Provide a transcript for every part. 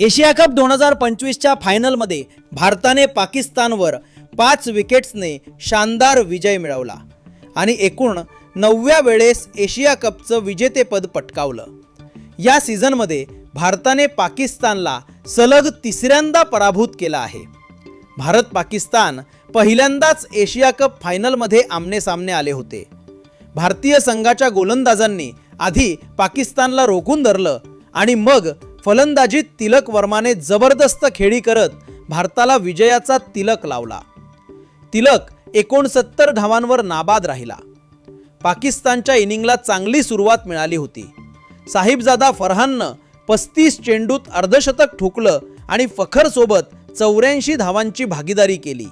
Asia cup दोन हजार पंचवीसच्या फायनलमध्ये भारताने पाकिस्तानवर पाच विकेट्सने शानदार विजय मिळवला. आणि एकूण नवव्या वेळेस एशिया कपचं विजेतेपद पटकावलं. या सीझनमध्ये भारताने पाकिस्तानला सलग तिसऱ्यांदा पराभूत केला आहे. भारत पाकिस्तान पहिल्यांदाच एशिया कप फायनलमध्ये आमनेसामने आले होते. भारतीय संघाच्या गोलंदाजांनी आधी पाकिस्तानला रोखून धरलं आणि मग फलंदाजीत तिलक वर्माने जबरदस्त खेळी करत भारताला विजयाचा तिलक लावला. तिलक एकोणसत्तर धावांवर नाबाद राहिला. पाकिस्तानच्या इनिंगला चांगली सुरुवात मिळाली होती. साहिबजादा फरहाननं पस्तीस चेंडूत अर्धशतक ठोकलं आणि फखरसोबत चौऱ्याऐंशी धावांची भागीदारी केली.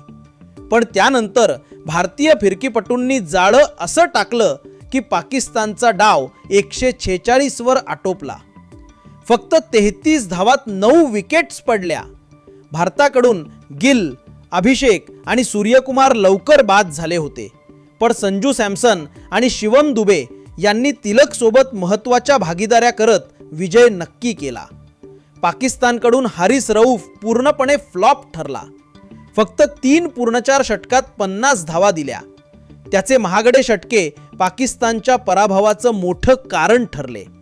पण त्यानंतर भारतीय फिरकीपटूंनी जाळं असं टाकलं की पाकिस्तानचा डाव एकशे छेचाळीसवर आटोपला. फक्त तेहतीस धावात नऊ विकेट्स पडल्या. भारताकडून गिल अभिषेक आणि सूर्यकुमार लवकर बाद झाले होते. पण संजू सॅमसन आणि शिवम दुबे यांनी तिलकसोबत महत्त्वाच्या भागीदाऱ्या करत विजय नक्की केला. पाकिस्तानकडून हारिस रऊफ पूर्णपणे फ्लॉप ठरला. फक्त तीन पूर्णचार षटकात पन्नास धावा दिल्या. त्याचे महागडे षटके पाकिस्तानच्या पराभवाचं मोठं कारण ठरले.